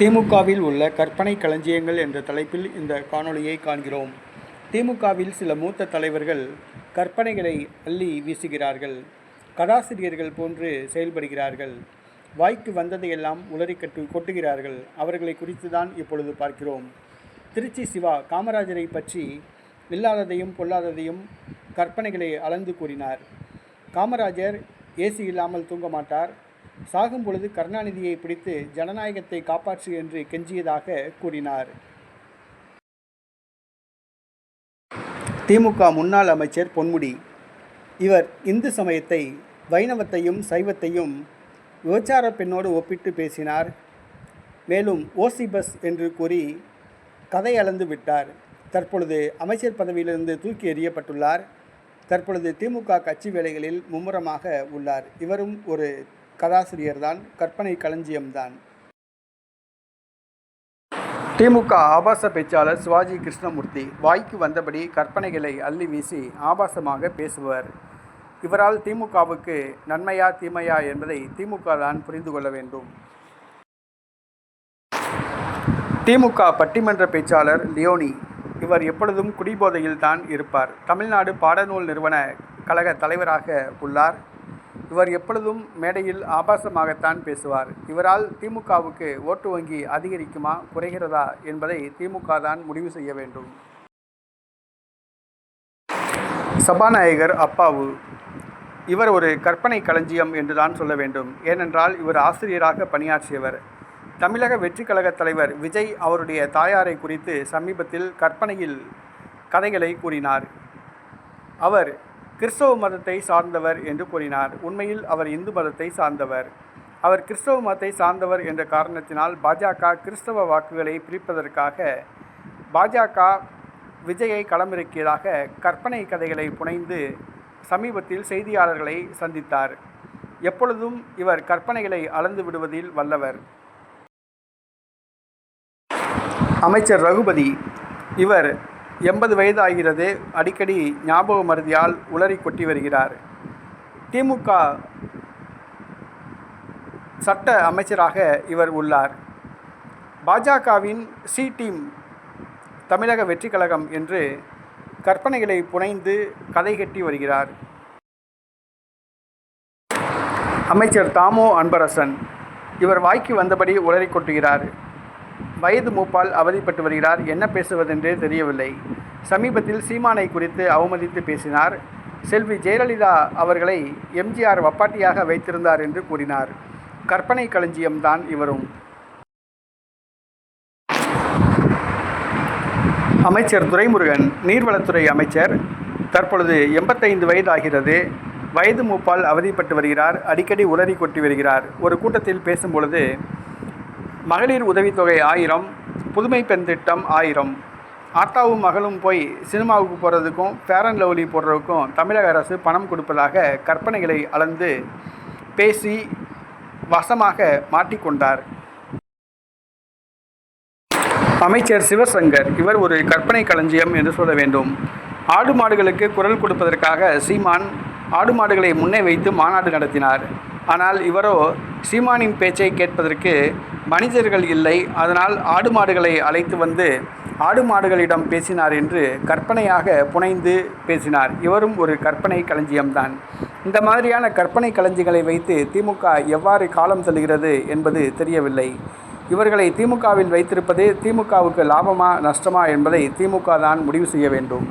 திமுகவில் உள்ள கற்பனை களஞ்சியங்கள் என்ற தலைப்பில் இந்த காணொளியை காண்கிறோம். திமுகவில் சில மூத்த தலைவர்கள் கற்பனைகளை அள்ளி வீசுகிறார்கள். கதாசிரியர்கள் போன்று செயல்படுகிறார்கள். வாய்க்கு வந்ததையெல்லாம் உளறி கட்டு கொட்டுகிறார்கள். அவர்களை குறித்து தான் இப்பொழுது பார்க்கிறோம். திருச்சி சிவா காமராஜரை பற்றி இல்லாததையும் பொல்லாததையும் கற்பனைகளை அளந்து கூறினார். காமராஜர் ஏசி இல்லாமல் தூங்க மாட்டார். சாகும் பொழுது கருணாநிதியை பிடித்து ஜனநாயகத்தை காப்பாற்று என்று கெஞ்சியதாக கூறினார். திமுக முன்னாள் அமைச்சர் பொன்முடி இவர் இந்து சமயத்தை வைணவத்தையும் சைவத்தையும் விபச்சார பெண்ணோடு ஒப்பிட்டு பேசினார். மேலும் ஓசி பஸ் என்று கூறி கதை அளந்து விட்டார். தற்பொழுது அமைச்சர் பதவியிலிருந்து தூக்கி எறியப்பட்டுள்ளார். தற்பொழுது திமுக கட்சி வேலைகளில் மும்முரமாக உள்ளார். இவரும் ஒரு கதாசிரியர்தான் கற்பனை களஞ்சியம்தான். திமுக ஆபாச பேச்சாளர் சிவாஜி கிருஷ்ணமூர்த்தி வாய்க்கு வந்தபடி கற்பனைகளை அள்ளி வீசி ஆபாசமாக பேசுவர். இவரால் திமுகவுக்கு நன்மையா தீமையா என்பதை திமுக தான் புரிந்து கொள்ள வேண்டும். திமுக பட்டிமன்ற பேச்சாளர் லியோனி இவர் எப்பொழுதும் குடிபோதையில் தான் இருப்பார். தமிழ்நாடு பாடநூல் நிறுவன கழக தலைவராக உள்ளார். இவர் எப்பொழுதும் மேடையில் ஆபாசமாகத்தான் பேசுவார். இவரால் திமுகவுக்கு ஓட்டு வங்கி அதிகரிக்குமா குறைகிறதா என்பதை திமுக தான் முடிவு செய்ய வேண்டும். சபாநாயகர் அப்பாவு. இவர் ஒரு கற்பனை களஞ்சியம் என்றுதான் சொல்ல வேண்டும். ஏனென்றால் இவர் ஆசிரியராக பணியாற்றியவர். தமிழக வெற்றி கழக தலைவர் விஜய் அவருடைய தாயாரை குறித்து சமீபத்தில் கற்பனையில் கதைகளை கூறினார். அவர் கிறிஸ்தவ மதத்தை சார்ந்தவர் என்று கூறினார். உண்மையில் அவர் இந்து மதத்தை சார்ந்தவர். அவர் கிறிஸ்தவ மதத்தை சார்ந்தவர் என்ற காரணத்தினால் பாஜக கிறிஸ்தவ வாக்குகளை பிரிப்பதற்காக பாஜக விஜயை களமிறக்கியதாக கற்பனை கதைகளை புனைந்து சமீபத்தில் செய்தியாளர்களை சந்தித்தார். எப்பொழுதும் இவர் கற்பனைகளை அளந்து விடுவதில் வல்லவர். அமைச்சர் ரகுபதி இவர் எண்பது வயது ஆகிறது அடிக்கடி ஞாபக மருதியால் உளறி கொட்டி வருகிறார். திமுக சட்ட அமைச்சராக இவர் உள்ளார். பாஜகவின் சி டீம் தமிழக வெற்றி கழகம் என்று கற்பனைகளை புனைந்து கதை கட்டி வருகிறார். அமைச்சர் தாமோ அன்பரசன் இவர் வாய்க்கு வந்தபடி உளறி கொட்டுகிறார். வயது மூப்பால் அவதிப்பட்டு வருகிறார். என்ன பேசுவதென்றே தெரியவில்லை. சமீபத்தில் சீமானை குறித்து அவமதித்து பேசினார். செல்வி ஜெயலலிதா அவர்களை எம்ஜிஆர் வப்பாட்டியாக வைத்திருந்தார் என்று கூறினார். கற்பனை களஞ்சியம்தான் இவரும். அமைச்சர் துரைமுருகன் நீர்வளத்துறை அமைச்சர். தற்பொழுது எண்பத்தைந்து வயதாகிறது. வயது மூப்பால் அவதிப்பட்டு வருகிறார். அடிக்கடி உளறி கொட்டி வருகிறார். ஒரு கூட்டத்தில் பேசும்பொழுது மகளிர் உதவித்தொகை ஆயிரம் புதுமை பெண் திட்டம் ஆயிரம். ஆத்தாவும் மகளும் போய் சினிமாவுக்கு போகிறதுக்கும் ஃபேர் அண்ட் லவ்லி போடுறதுக்கும் தமிழக அரசு பணம் கொடுப்பதாக கற்பனைகளை அளந்து பேசி வசமாக மாட்டிக்கொண்டார் அமைச்சர் சிவசங்கர் இவர் ஒரு கற்பனை களஞ்சியம் என்று சொல்ல வேண்டும். ஆடு மாடுகளுக்கு குரல் கொடுப்பதற்காக சீமான் ஆடு மாடுகளை முன்னே வைத்து மாநாடு நடத்தினார். ஆனால் இவரோ சீமானின் பேச்சை கேட்பதற்கு மனிதர்கள் இல்லை அதனால் ஆடு மாடுகளை அழைத்து வந்து ஆடு மாடுகளிடம் பேசினார் என்று கற்பனையாக புனைந்து பேசினார். இவரும் ஒரு கற்பனை களஞ்சியம்தான். இந்த மாதிரியான கற்பனை களஞ்சியங்களை வைத்து திமுக எவ்வாறு காலம் செல்கிறது என்பது தெரியவில்லை. இவர்களை திமுகவில் வைத்திருப்பது திமுகவுக்கு லாபமா நஷ்டமா என்பதை திமுக தான் முடிவு செய்ய வேண்டும்.